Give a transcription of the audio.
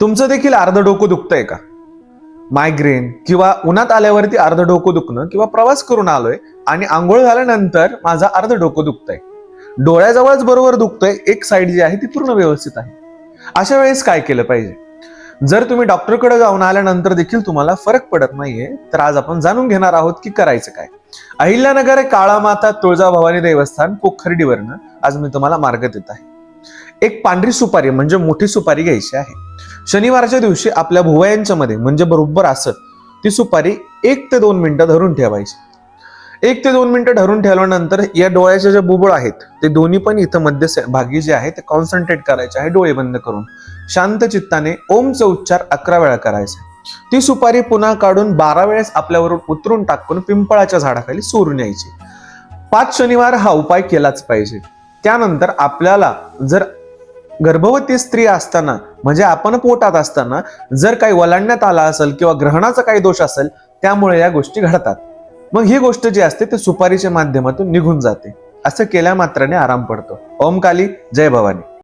तुमचं देखील अर्ध डोकं दुखतंय का? मायग्रेन किंवा उन्हात आल्यावरती अर्ध डोकं दुखणं किंवा प्रवास करून आलोय आणि आंघोळ झाल्यानंतर माझं अर्ध डोकं दुखतंय. डोळ्याजवळच बरोबर दुखतंय एक साईड जी आहे ती पूर्ण व्यवस्थित आहे. अशा वेळेस काय केलं पाहिजे? जर तुम्ही डॉक्टरकडे जाऊन आल्यानंतर देखील तुम्हाला फरक पडत नाहीये तर आज आपण जाणून घेणार आहोत की करायचं काय. अहिल्यानगर काळा माता तुळजाभवानी देवस्थान पोखर्डीवरनं आज मी तुम्हाला मार्ग देत आहे. एक पांढरी सुपारी म्हणजे मोठी सुपारी घ्यायची आहे. शनिवारच्या दिवशी आपल्या भुवयांच्या मध्ये म्हणजे बरोबर असं ती सुपारी एक ते दोन मिनिटं धरून ठेवायची. एक ते दोन मिनिटं धरून ठेवल्यानंतर या डोळ्याच्या ज्या बुबुळ आहेत ते दोन्ही पण इथं मध्य भागी जे आहे ते कॉन्सन्ट्रेट करायचे आहे डोळे बंद करून. शांत चित्ताने ओमचा उच्चार अकरा वेळा करायचा. ती सुपारी पुन्हा काढून बारा वेळेस आपल्यावरून उतरून टाकून पिंपळाच्या झाडाखाली सोडून यायची पाच शनिवार हा उपाय केलाच पाहिजे. त्यानंतर आपल्याला जर गर्भवती स्त्री असताना म्हणजे आपण पोटात असताना जर काही वलांडण्यात आला असेल किंवा ग्रहणाचा काही दोष असेल त्यामुळे या गोष्टी घडतात. मग ही गोष्ट जी असते ती सुपारीच्या माध्यमातून निघून जाते. असं केल्या मात्राने आराम पडतो. ओम काली जय भवानी.